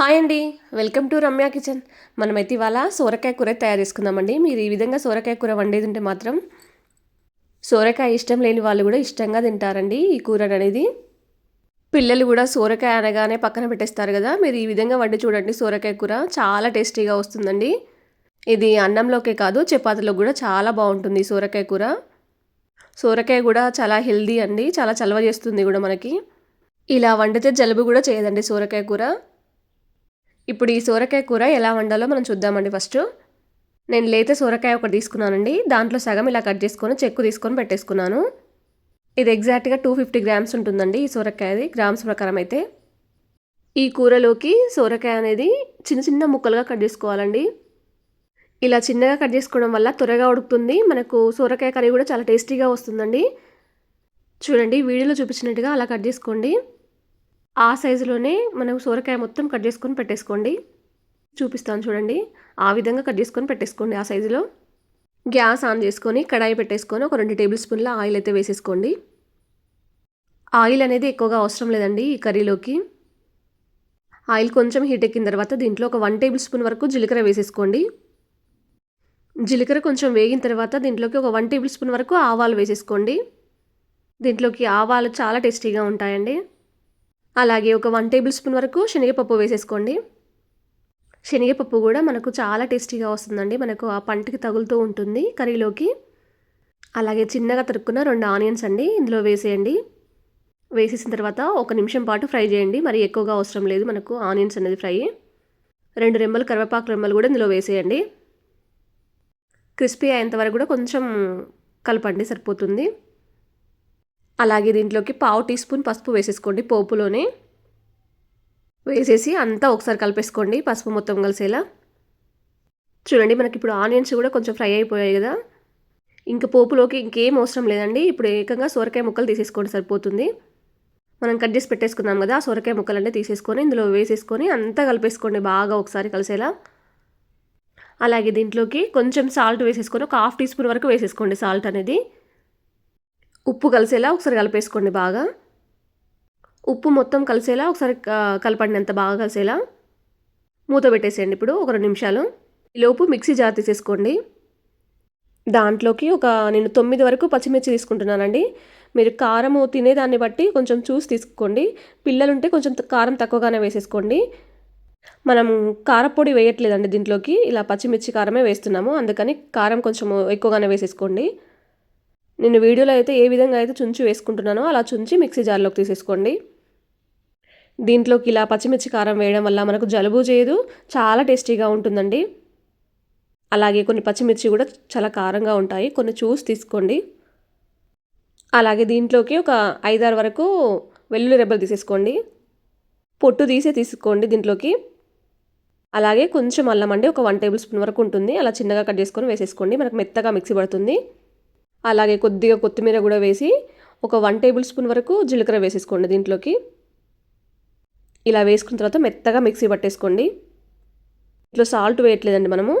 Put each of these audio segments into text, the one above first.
Hi అండి. Welcome to Ramya kitchen. మనమైతే ఇవాళ సోరకాయ కూర తయారు చేసుకుందామండి. మీరు ఈ విధంగా సోరకాయ కూర వండేది ఉంటే మాత్రం సోరకాయ ఇష్టం లేని వాళ్ళు కూడా ఇష్టంగా తింటారండి ఈ కూర అనేది. పిల్లలు కూడా సోరకాయ అనగానే పక్కన పెట్టేస్తారు కదా. మీరు ఈ విధంగా వండి చూడండి సోరకాయ కూర. చాలా టేస్టీగా వస్తుందండి. ఇది అన్నంలోకే కాదు చపాతీలో కూడా చాలా బాగుంటుంది సోరకాయ కూర. సోరకాయ కూడా చాలా హెల్దీ అండి. చాలా చలవ చేస్తుంది కూడా మనకి. ఇలా వండితే జలుబు కూడా చేయదండి సోరకాయ కూర. ఇప్పుడు ఈ సోరకాయ కూర ఎలా వండాలో మనం చూద్దామండి ఫస్ట్. నేను లేత సోరకాయ ఒకటి తీసుకున్నానండి. దాంట్లో సగం ఇలా కట్ చేసుకొని చెక్కు తీసుకొని పెట్టేసుకున్నాను. ఇది ఎగ్జాక్ట్గా టూ ఫిఫ్టీ గ్రామ్స్ ఉంటుందండి ఈ సోరకాయది గ్రామ్స్ ప్రకారం అయితే. ఈ కూరలోకి సోరకాయ అనేది చిన్న చిన్న ముక్కలుగా కట్ చేసుకోవాలండి. ఇలా చిన్నగా కట్ చేసుకోవడం వల్ల త్వరగా ఉడుకుతుంది. మనకు సోరకాయ కర్రీ కూడా చాలా టేస్టీగా వస్తుందండి. చూడండి వీడియోలో చూపించినట్టుగా అలా కట్ చేసుకోండి. ఆ సైజులోనే మనం సోరకాయ మొత్తం కట్ చేసుకొని పెట్టేసుకోండి. చూపిస్తాను చూడండి. ఆ విధంగా కట్ చేసుకొని పెట్టేసుకోండి ఆ సైజులో. గ్యాస్ ఆన్ చేసుకొని కడాయి పెట్టేసుకొని ఒక రెండు టేబుల్ స్పూన్ల ఆయిల్ అయితే వేసేసుకోండి. ఆయిల్ అనేది ఎక్కువగా అవసరం లేదండి ఈ కర్రీలోకి. ఆయిల్ కొంచెం హీట్ ఎక్కిన తర్వాత దీంట్లో ఒక వన్ టేబుల్ స్పూన్ వరకు జీలకర్ర వేసేసుకోండి. జీలకర్ర కొంచెం వేగిన తర్వాత దీంట్లోకి ఒక వన్ టేబుల్ స్పూన్ వరకు ఆవాలు వేసేసుకోండి. దీంట్లోకి ఆవాలు చాలా టేస్టీగా ఉంటాయండి. అలాగే ఒక వన్ టేబుల్ స్పూన్ వరకు శనగపప్పు వేసేసుకోండి. శనగపప్పు కూడా మనకు చాలా టేస్టీగా వస్తుందండి. మనకు ఆ పంటకి తగులుతూ ఉంటుంది కర్రీలోకి. అలాగే చిన్నగా తరుక్కున్న రెండు ఆనియన్స్ అండి ఇందులో వేసేయండి. వేసేసిన తర్వాత ఒక నిమిషం పాటు ఫ్రై చేయండి. మరి ఎక్కువగా అవసరం లేదు మనకు ఆనియన్స్ అనేది ఫ్రై. రెండు రెమ్మలు కరివేపాకు రెమ్మలు కూడా ఇందులో వేసేయండి. క్రిస్పీ అయ్యేంత వరకు కూడా కొంచెం కలపండి సరిపోతుంది. అలాగే దీంట్లోకి పావు టీ స్పూన్ పసుపు వేసేసుకోండి పోపులోనే. వేసేసి అంతా ఒకసారి కలిపేసుకోండి పసుపు మొత్తం కలిసేలా. చూడండి మనకి ఇప్పుడు ఆనియన్స్ కూడా కొంచెం ఫ్రై అయిపోయాయి కదా. ఇంకా పోపులోకి ఇంకేం అవసరం లేదండి. ఇప్పుడు ఏకంగా సొరకాయ ముక్కలు తీసేసుకోండి సరిపోతుంది. మనం కట్ చేసి పెట్టేసుకున్నాం కదా ఆ సొరకాయ ముక్కలన్నీ తీసేసుకొని ఇందులో వేసేసుకొని అంతా కలిపేసుకోండి బాగా ఒకసారి కలిసేలా. అలాగే దీంట్లోకి కొంచెం సాల్ట్ వేసేసుకొని ఒక హాఫ్ టీ స్పూన్ వరకు వేసేసుకోండి సాల్ట్ అనేది. ఉప్పు కలిసేలా ఒకసారి కలిపేసుకోండి బాగా. ఉప్పు మొత్తం కలిసేలా ఒకసారి కలపండి అంత బాగా కలిసేలా మూత పెట్టేసేయండి ఇప్పుడు ఒక రెండు నిమిషాలు. లోపు మిక్సీ జార్ తీసేసుకోండి. దాంట్లోకి ఒక నేను తొమ్మిది వరకు పచ్చిమిర్చి తీసుకుంటున్నానండి. మీరు కారం తినేదాన్ని బట్టి కొంచెం చూసి తీసుకోండి. పిల్లలుంటే కొంచెం కారం తక్కువగానే వేసేసుకోండి. మనం కారపొడి వేయట్లేదండి దీంట్లోకి. ఇలా పచ్చిమిర్చి కారమే వేస్తున్నాము. అందుకని కారం కొంచెం ఎక్కువగానే వేసేసుకోండి. నేను వీడియోలో అయితే ఏ విధంగా అయితే చుంచి వేసుకుంటున్నానో అలా చుంచి మిక్సీ జార్లోకి తీసేసుకోండి. దీంట్లోకి ఇలా పచ్చిమిర్చి కారం వేయడం వల్ల మనకు జలుబు చేయదు చాలా టేస్టీగా ఉంటుందండి. అలాగే కొన్ని పచ్చిమిర్చి కూడా చాలా కారంగా ఉంటాయి కొన్ని చూసి తీసుకోండి. అలాగే దీంట్లోకి ఒక ఐదారు వరకు వెల్లుల్లి రెబ్బలు తీసేసుకోండి. పొట్టు తీసే తీసుకోండి దీంట్లోకి. అలాగే కొంచెం అల్లం అండి ఒక వన్ టేబుల్ స్పూన్ వరకు ఉంటుంది. అలా చిన్నగా కట్ చేసుకొని వేసేసుకోండి మనకు మెత్తగా మిక్సీ పడుతుంది. అలాగే కొద్దిగా కొత్తిమీర కూడా వేసి ఒక వన్ టేబుల్ స్పూన్ వరకు జీలకర్ర వేసేసుకోండి దీంట్లోకి. ఇలా వేసుకున్న తర్వాత మెత్తగా మిక్సీ పట్టేసుకోండి. ఇట్లా సాల్ట్ వేయట్లేదండి మనము.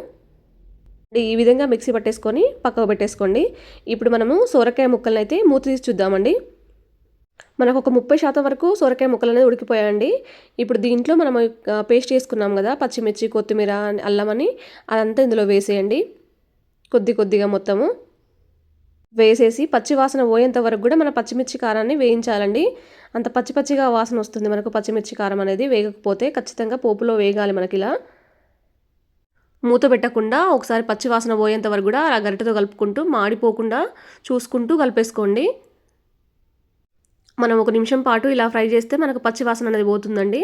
ఈ విధంగా మిక్సీ పట్టేసుకొని పక్కకు పెట్టేసుకోండి. ఇప్పుడు మనము సొరకాయ ముక్కలను అయితే మూత తీసి చూద్దామండి. మనకు ఒక ముప్పై శాతం వరకు సొరకాయ ముక్కలు అనేది ఉడికిపోయాయండి. ఇప్పుడు దీంట్లో మనం పేస్ట్ చేసుకున్నాం కదా పచ్చిమిర్చి కొత్తిమీర అల్లం అని అదంతా ఇందులో వేసేయండి. కొద్ది కొద్దిగా మొత్తము. వేసేసి పచ్చి వాసన పోయేంత వరకు కూడా మన పచ్చిమిర్చి కారాన్ని వేయించాలండి. అంత పచ్చి పచ్చిగా వాసన వస్తుంది మనకు పచ్చిమిర్చి కారం అనేది వేగకపోతే ఖచ్చితంగా పోపులో వేగాలి మనకి ఇలా మూత పెట్టకుండా ఒకసారి పచ్చి వాసన పోయేంత వరకు కూడా అలా గరిటెతో కలుపుకుంటూ మాడిపోకుండా చూసుకుంటూ కలిపేసుకోండి. మనం ఒక నిమిషం పాటు ఇలా ఫ్రై చేస్తే మనకు పచ్చి వాసన అనేది పోతుందండి.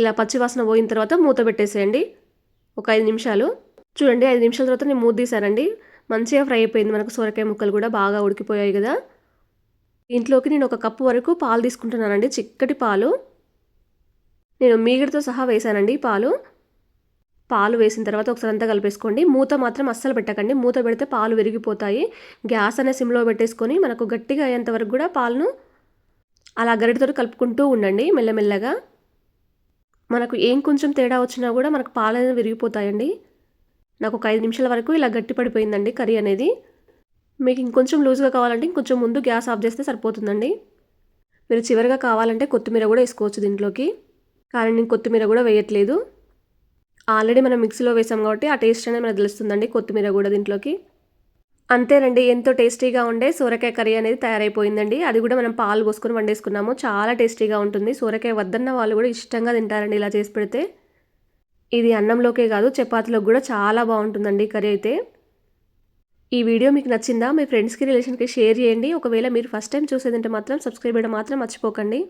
ఇలా పచ్చి వాసన పోయిన తర్వాత మూత పెట్టేసేయండి. ఒక ఐదు నిమిషాలు. చూడండి ఐదు నిమిషాల తర్వాత నేను మూత తీసానండి మంచిగా ఫ్రై అయిపోయింది. మనకు సొరకాయ ముక్కలు కూడా బాగా ఉడికిపోయాయి కదా. ఇంట్లోకి నేను ఒక కప్పు వరకు పాలు తీసుకుంటున్నానండి. చిక్కటి పాలు. నేను మీగడితో సహా వేసానండి పాలు. పాలు వేసిన తర్వాత ఒకసారి అంతా కలిపేసుకోండి. మూత మాత్రం అస్సలు పెట్టకండి. మూత పెడితే పాలు విరిగిపోతాయి. గ్యాస్ అనే సిమ్లో పెట్టేసుకొని మనకు గట్టిగా అయ్యేంత వరకు కూడా పాలను అలా గరిటతో కలుపుకుంటూ ఉండండి మెల్లమెల్లగా. మనకు ఏం కొంచెం తేడా వచ్చినా కూడా మనకు పాలు అనేది విరిగిపోతాయండి. నాకు ఒక ఐదు నిమిషాల వరకు ఇలా గట్టిపడిపోయిందండి కర్రీ అనేది. మీకు ఇంకొంచెం లూజ్గా కావాలంటే ఇంకొంచెం ముందు గ్యాస్ ఆఫ్ చేస్తే సరిపోతుందండి. మీరు చివరిగా కావాలంటే కొత్తిమీర కూడా వేసుకోవచ్చు దీంట్లోకి. కానీ నేను కొత్తిమీర కూడా వేయట్లేదు. ఆల్రెడీ మనం మిక్సీలో వేసాం కాబట్టి ఆ టేస్ట్ అనేది మనకు తెలుస్తుందండి కొత్తిమీర కూడా దీంట్లోకి. అంతేనండి ఎంతో టేస్టీగా ఉండే సోరకాయ కర్రీ అనేది తయారైపోయిందండి. అది కూడా మనం పాలు పోసుకొని వండేసుకున్నాము. చాలా టేస్టీగా ఉంటుంది. సోరకాయ వద్దన్న వాళ్ళు కూడా ఇష్టంగా తింటారండి ఇలా చేసి పెడితే. ఇది అన్నంలోకే కాదు చపాతీలోకి కూడా చాలా బాగుంటుందండి కర్రీ అయితే. ఈ వీడియో మీకు నచ్చిందా? మీ ఫ్రెండ్స్కి రిలేషన్కి షేర్ చేయండి. ఒకవేళ మీరు ఫస్ట్ టైం చూసేదంటే మాత్రం సబ్స్క్రైబ్ చేయడం మాత్రం మర్చిపోకండి.